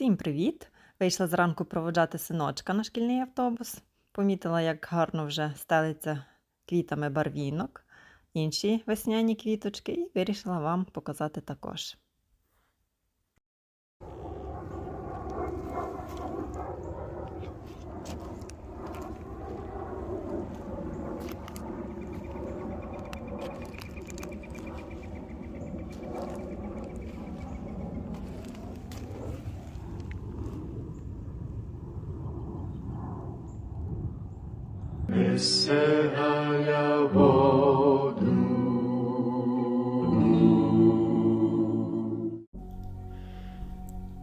Всім привіт! Вийшла зранку проводжати синочка на шкільний автобус. Помітила, як гарно вже стелиться квітами барвінок, інші весняні квіточки, і вирішила вам показати також.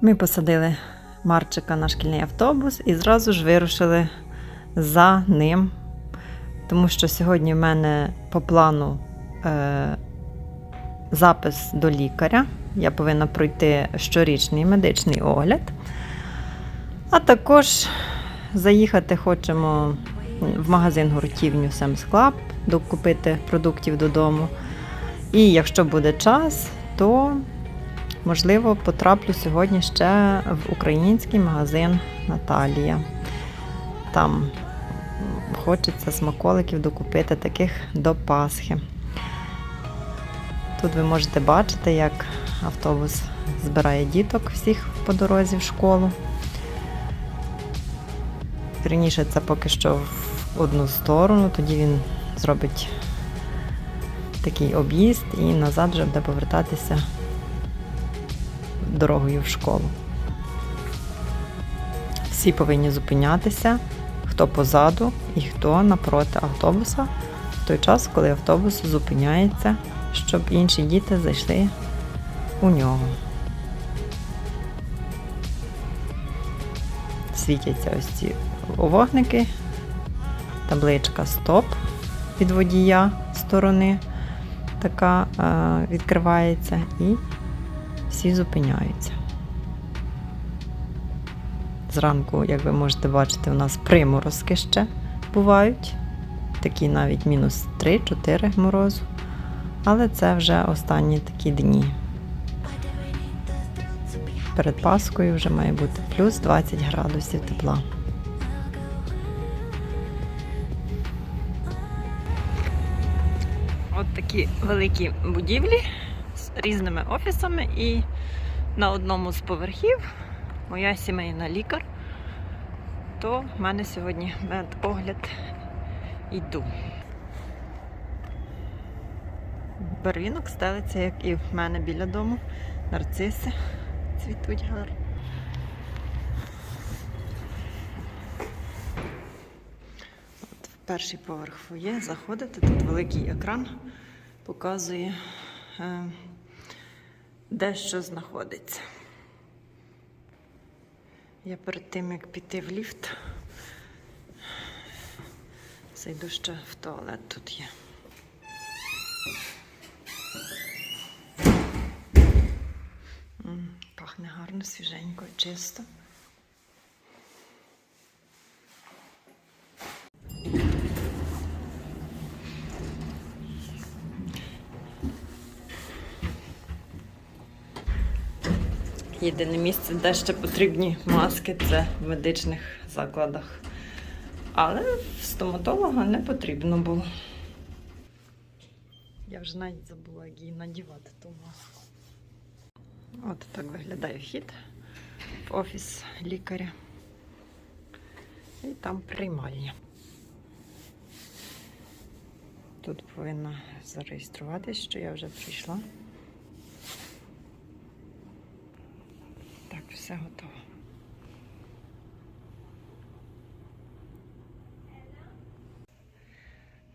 Ми посадили Марчика на шкільний автобус і зразу ж вирушили за ним, тому що сьогодні в мене по плану е, запис до лікаря. Я повинна пройти щорічний медичний огляд. А також заїхати хочемо в магазин гуртівню Sam's Club, докупити продуктів додому. І якщо буде час, то можливо потраплю сьогодні ще в український магазин Наталія. Там хочеться смаколиків докупити таких до Пасхи. Тут ви можете бачити, як автобус збирає діток всіх по дорозі в школу. Вірніше, це поки що в одну сторону, тоді він зробить такий об'їзд і назад вже буде повертатися дорогою в школу. Всі повинні зупинятися, хто позаду і хто напроти автобуса в той час, коли автобус зупиняється, щоб інші діти зайшли у нього. Світяться ось ці вогники, табличка Стоп від водія сторони така е, відкривається і всі зупиняються. Зранку, як ви можете бачити, у нас приморозки ще бувають. Такі навіть мінус 3-4 морозу. Але це вже останні такі дні. Перед Паскою вже має бути плюс 20 градусів тепла. От такі великі будівлі з різними офісами, і на одному з поверхів моя сімейна лікар. То в мене сьогодні медогляд йду. Барвінок стелиться, як і в мене біля дому. Нарциси цвітуть гарно. От в перший поверх фоє заходите, тут великий екран показує, е, де що знаходиться. Я перед тим, як піти в ліфт, зайду ще в туалет тут є. Гарно, свіженько, чисто. Єдине місце, де ще потрібні маски, це в медичних закладах. Але в стоматолога не потрібно було. Я вже навіть забула, її надівати ту маску. От так виглядає вхід в офіс лікаря. І там приймальня. Тут повинна зареєструватись, що я вже прийшла. Так, все готово.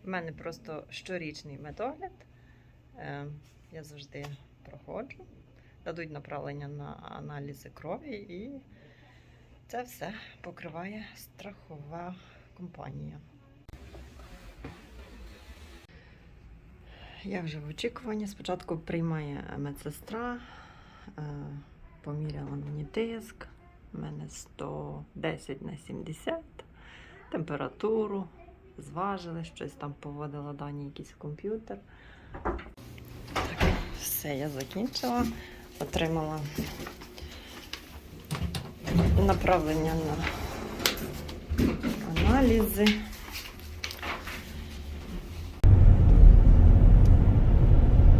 У мене просто щорічний медогляд. Е, Я завжди проходжу, дадуть направлення на аналізи крові, і це все покриває страхова компанія. Я вже в очікуванні. Спочатку приймає медсестра, е, поміряла мені тиск. У мене 110 на 70, температуру, зважили, щось там поводила дані якийсь комп'ютер. Все, я закінчила. Отримала направлення на аналізи.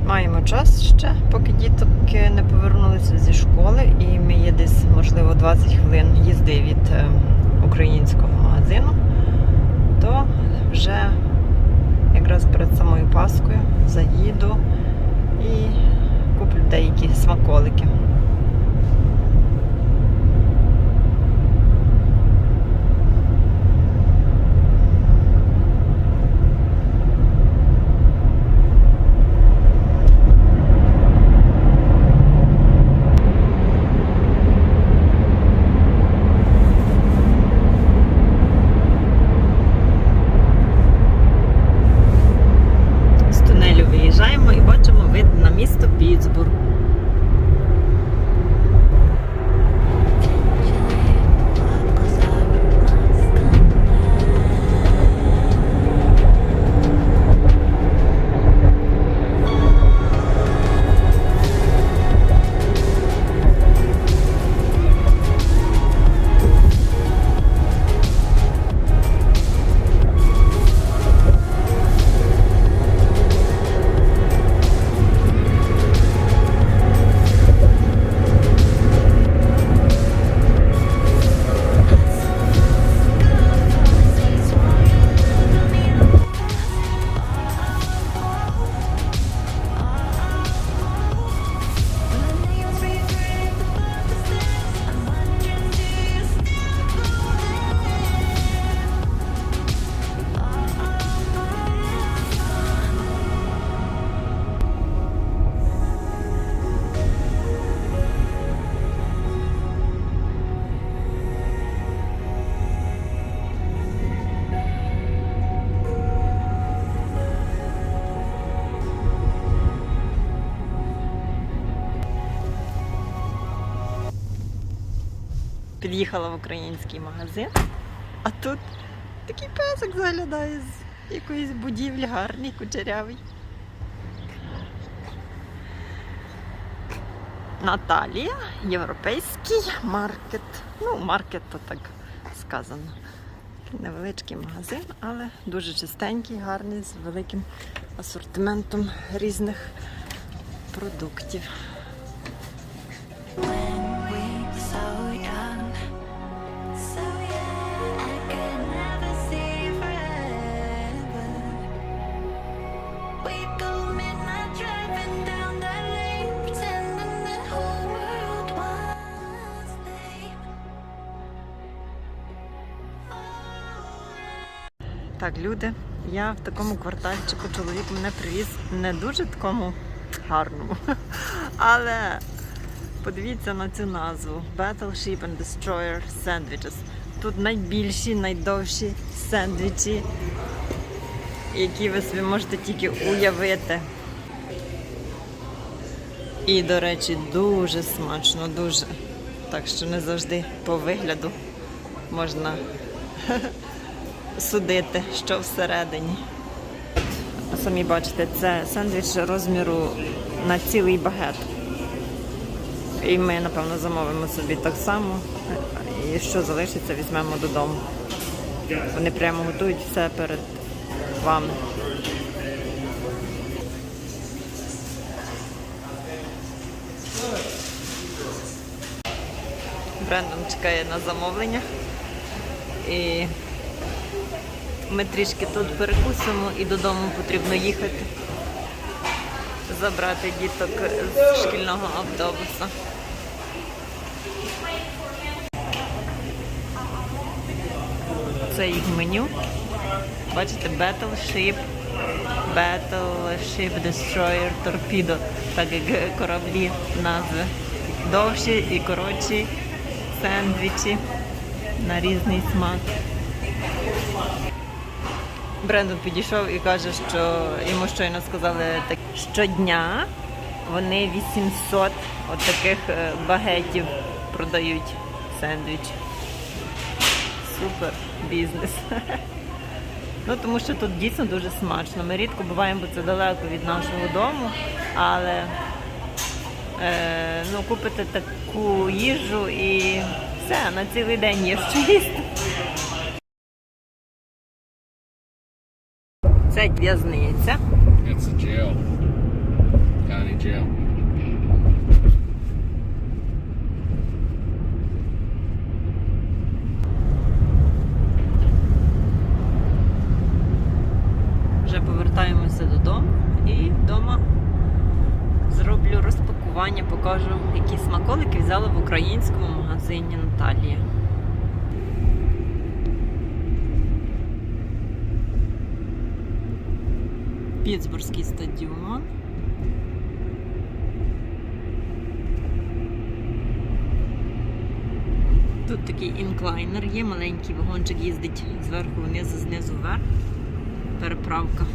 Маємо час ще, поки дітки не повернулися зі школи, і ми є десь, можливо, 20 хвилин їзди від е, українського магазину, то вже якраз перед самою Паскою смаколики. Під'їхала в український магазин, а тут такий песик заглядає з якоїсь будівлі, гарний, кучерявий. Наталія, європейський маркет. Ну, маркет то так сказано. Невеличкий магазин, але дуже чистенький, гарний, з великим асортиментом різних продуктів. Так, люди, я в такому квартальчику чоловік мене привіз не дуже такому гарному. Але подивіться на цю назву Battleship and Destroyer Sandwiches. Тут найбільші, найдовші сендвічі, які ви собі можете тільки уявити. І, до речі, дуже смачно, дуже. Так що не завжди по вигляду можна судити, що всередині. Самі бачите, це сендвіч розміру на цілий багет. І ми, напевно, замовимо собі так само. І що залишиться, візьмемо додому. Вони прямо готують все перед вами. Брендон чекає на замовлення. І ми трішки тут перекусимо і додому потрібно їхати. Забрати діток з шкільного автобуса. Це їх меню. Бачите, Battleship, Battleship Destroyer Torpedo, так як кораблі назви. Довші і коротші сендвічі на різний смак. Брендон підійшов і каже, що йому щойно сказали так щодня вони 800 от таких е, багетів продають сендвіч. Супер бізнес. Ну тому що тут дійсно дуже смачно. Ми рідко буваємо, бо це далеко від нашого дому, але е, ну, купити таку їжу і Все, на цілий день є що їсти. Це в'язниця. It's a jail. County jail. Вже повертаємося додому і вдома зроблю розпакування, покажу, які смаколики взяла в українському магазині Наталія. Пітсбурзький стадіон. Тут такий інклайнер є, маленький вагончик їздить зверху вниз, знизу вверх. Переправка.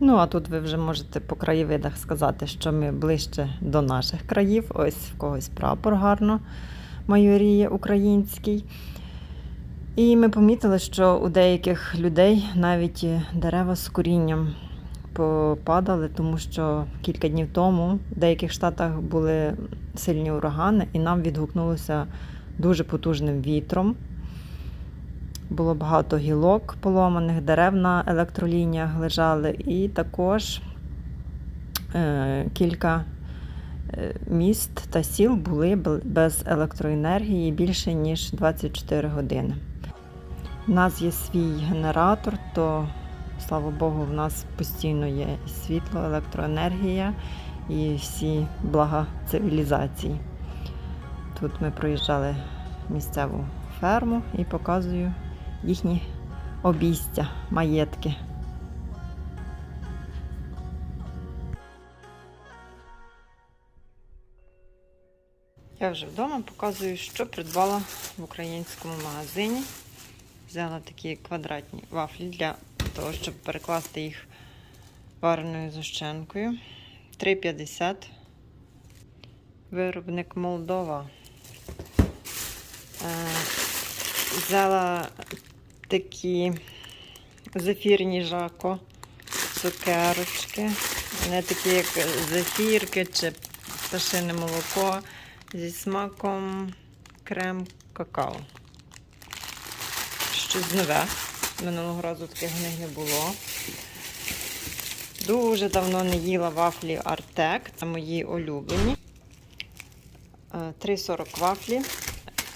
Ну, а тут ви вже можете по краєвидах сказати, що ми ближче до наших країв. Ось в когось прапор гарно майоріє український. І ми помітили, що у деяких людей навіть дерева з корінням попадали, тому що кілька днів тому в деяких штатах були сильні урагани, і нам відгукнулося дуже потужним вітром. Було багато гілок поломаних, дерев на електролініях лежали, і також е, кілька міст та сіл були без електроенергії більше ніж 24 години. У нас є свій генератор, то слава Богу, в нас постійно є світло, електроенергія і всі блага цивілізації. Тут ми проїжджали місцеву ферму і показую їхні обійстя, маєтки. Я вже вдома показую, що придбала в українському магазині. Взяла такі квадратні вафлі для того, щоб перекласти їх вареною зущенкою. 3,50. Виробник Молдова. Е, Взяла такі зефірні жако, цукерочки. Вони такі, як зефірки чи пташине молоко зі смаком крем какао. Щось нове. Минулого разу таких в них не було. Дуже давно не їла вафлі Артек. Це мої улюблені. Е, 3,40 вафлі.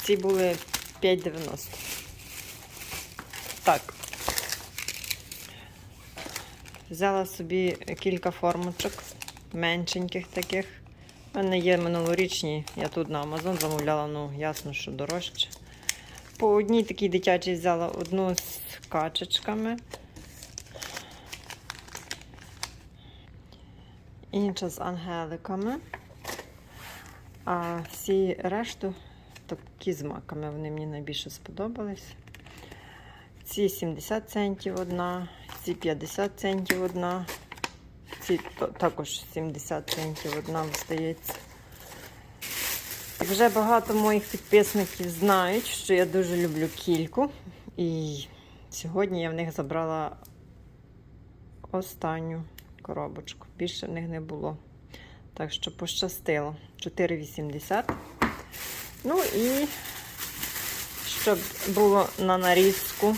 Ці були 5,90. Так. Взяла собі кілька формочок, меншеньких таких. У мене є минулорічні, я тут на Амазон замовляла, ну ясно, що дорожче. По одній такій дитячій взяла одну з качечками. Інша з ангеликами. А всі решту такі з маками. Вони мені найбільше сподобались. Ці 70 центів одна, ці 50 центів одна, ці також 70 центів одна здається. Вже багато моїх підписників знають, що я дуже люблю кільку. І сьогодні я в них забрала останню коробочку. Більше в них не було. Так що пощастило. 4,80. Ну і щоб було на нарізку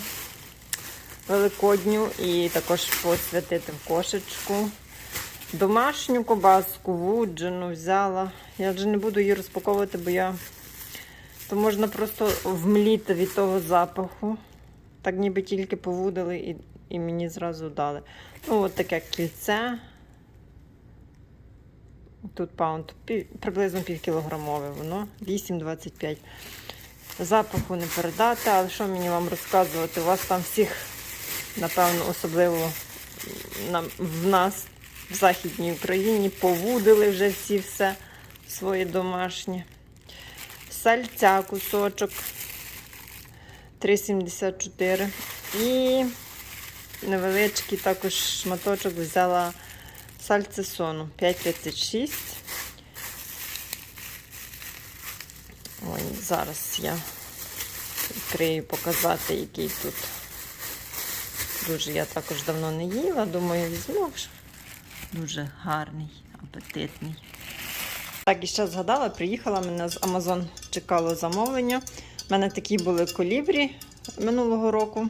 великодню і також посвятити в кошечку. Домашню кобаску, вуджену взяла. Я вже не буду її розпаковувати, бо я то можна просто вмліти від того запаху. Так ніби тільки повудили і, і мені зразу дали. Ну, от таке кільце. Тут паунд приблизно півкілограмове воно, 8,25. Запаху не передати, але що мені вам розказувати? У вас там всіх, напевно, особливо в нас, в Західній Україні, повудили вже всі все своє домашнє. Сальця кусочок 3,74. І невеличкий також шматочок взяла сальцесону 5,36. Ой, зараз я відкрию показати, який тут. Дуже я також давно не їла. Думаю, візьму. Дуже гарний, апетитний. Так, і ще згадала, приїхала мене з Amazon, чекало замовлення. У мене такі були колібрі минулого року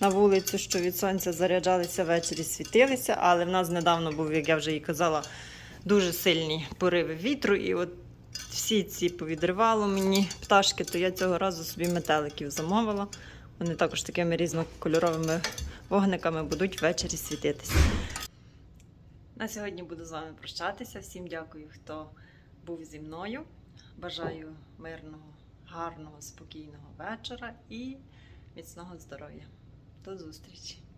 на вулицю, що від сонця заряджалися ввечері, світилися, але в нас недавно був, як я вже і казала, дуже сильні пориви вітру. І от всі ці повідривало мені пташки, то я цього разу собі метеликів замовила. Вони також такими різнокольоровими вогниками будуть ввечері світитися. На сьогодні буду з вами прощатися. Всім дякую, хто був зі мною. Бажаю мирного, гарного, спокійного вечора і міцного здоров'я. До зустрічі!